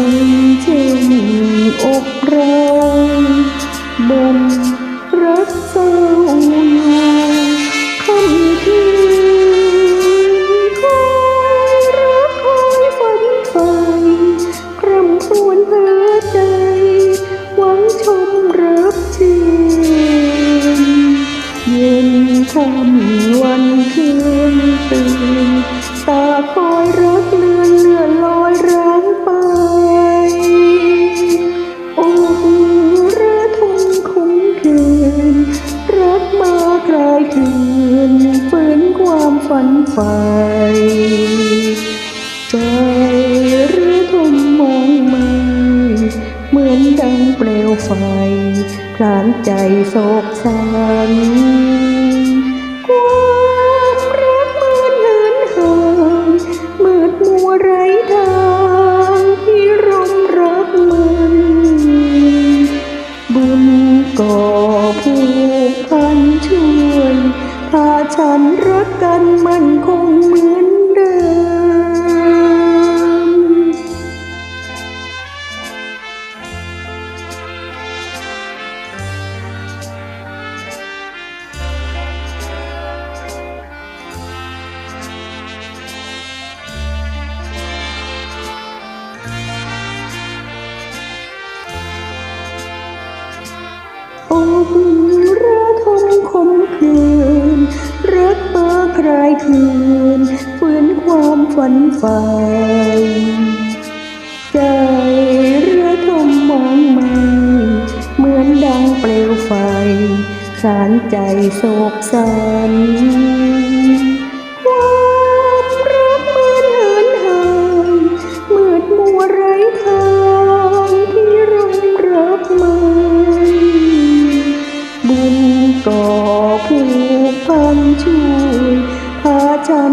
นชื่นอก ฝันใฝ่ใจหรือทมมองไม่เหมือนดังเปลวไฟพลานใจโศกสันความรักมันเหินห่างมืดมัวไรทางที่ร่มรักมันบุญก่อผูกพันช่ว ฉันรักกันมันคงเหมือนเดิม โอ้ วันใฝ่ใจระทมมองไม่เหมือนดังเปลวไฟ สารใจโศกสันความรักเหมือนเหินห่างมืดมัวไร้ทางที่ร่มรับมันบุญก่อผูกพันช่วยพาฉัน